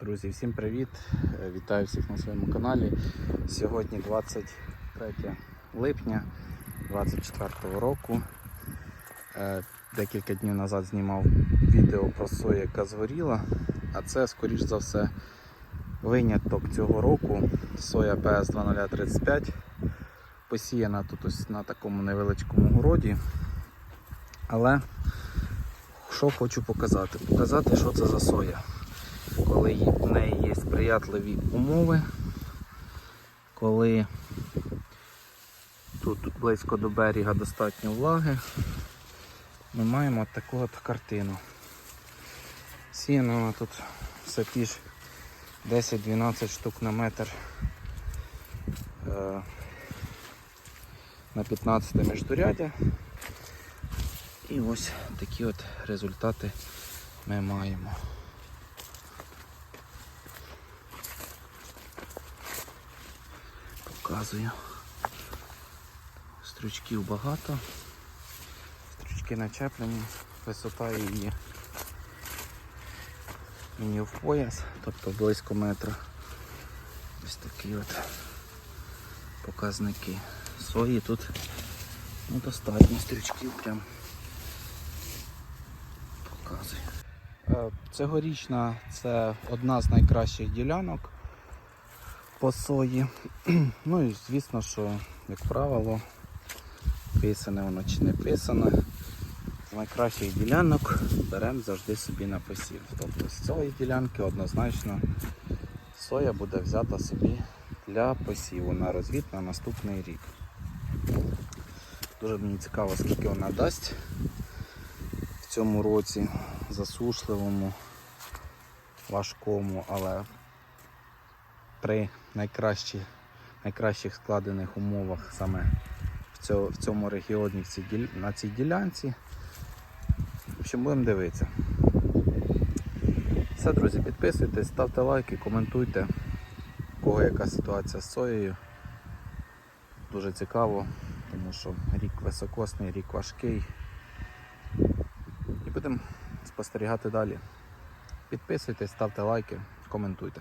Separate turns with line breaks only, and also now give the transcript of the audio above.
Друзі, всім привіт! Е, Вітаю всіх на своєму каналі. Сьогодні 23 липня 2024 року. Е, Декілька днів назад знімав відео про сою, яка згоріла, а це, скоріш за все, виняток цього року. Соя ps 2035 посіяна тут ось на такому невеличкому городі. Але що хочу показати? Показати, що це за соя коли в неї є сприятливі умови, коли тут близько до берега достатньо влаги, ми маємо от таку от картину. Сіяна вона тут все ті ж 10-12 штук на метр е, на 15 міждурядя. І ось такі от результати ми маємо. Показую. Стручків багато. Стручки начеплені, висота її мені в пояс, тобто близько метра. Ось такі от показники. Сої тут ну, достатньо стрючків прям показую. Е, Цьогорічна це одна з найкращих ділянок по сої. Ну і звісно, що, як правило, писане воно чи не писане. З найкращих ділянок беремо завжди собі на посів. Тобто з цієї ділянки однозначно соя буде взята собі для посіву на розвід на наступний рік. Дуже мені цікаво, скільки вона дасть в цьому році засушливому, важкому, але при найкращі, найкращих складених умовах саме в цьому, регіоні на цій ділянці. В общем, будемо дивитися. Все, друзі, підписуйтесь, ставте лайки, коментуйте, у кого яка ситуація з соєю. Дуже цікаво, тому що рік високосний, рік важкий. І будемо спостерігати далі. Підписуйтесь, ставте лайки, коментуйте.